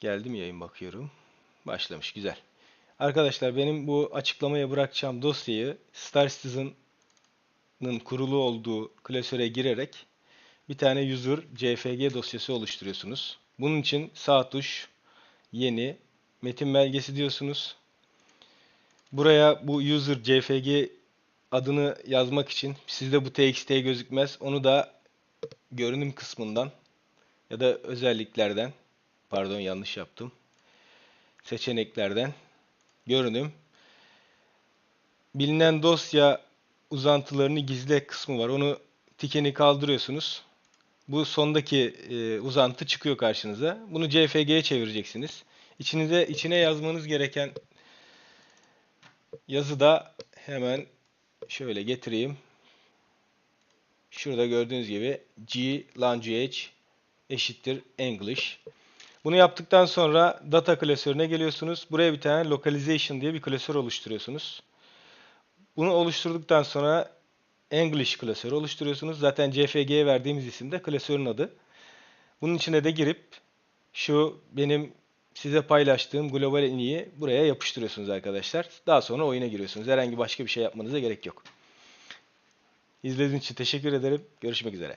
Geldim yayın bakıyorum. Başlamış güzel. Arkadaşlar benim bu açıklamaya bırakacağım dosyayı Star Citizen'ın kurulu olduğu klasöre girerek bir tane user CFG dosyası oluşturuyorsunuz. Bunun için sağ tuş yeni metin belgesi diyorsunuz. Buraya bu user CFG adını yazmak için sizde bu txt gözükmez. Onu da görünüm kısmından ya da özelliklerden pardon yanlış yaptım. Seçeneklerden görünüm bilinen dosya uzantılarını gizle kısmı var. Onu tikeni kaldırıyorsunuz. Bu sondaki e, uzantı çıkıyor karşınıza. Bunu CFG'ye çevireceksiniz. İçinize içine yazmanız gereken yazı da hemen şöyle getireyim. Şurada gördüğünüz gibi G language eşittir English. Bunu yaptıktan sonra data klasörüne geliyorsunuz. Buraya bir tane localization diye bir klasör oluşturuyorsunuz. Bunu oluşturduktan sonra English klasörü oluşturuyorsunuz. Zaten CFG'ye verdiğimiz isim de klasörün adı. Bunun içine de girip şu benim size paylaştığım global iniyi buraya yapıştırıyorsunuz arkadaşlar. Daha sonra oyuna giriyorsunuz. Herhangi başka bir şey yapmanıza gerek yok. İzlediğiniz için teşekkür ederim. Görüşmek üzere.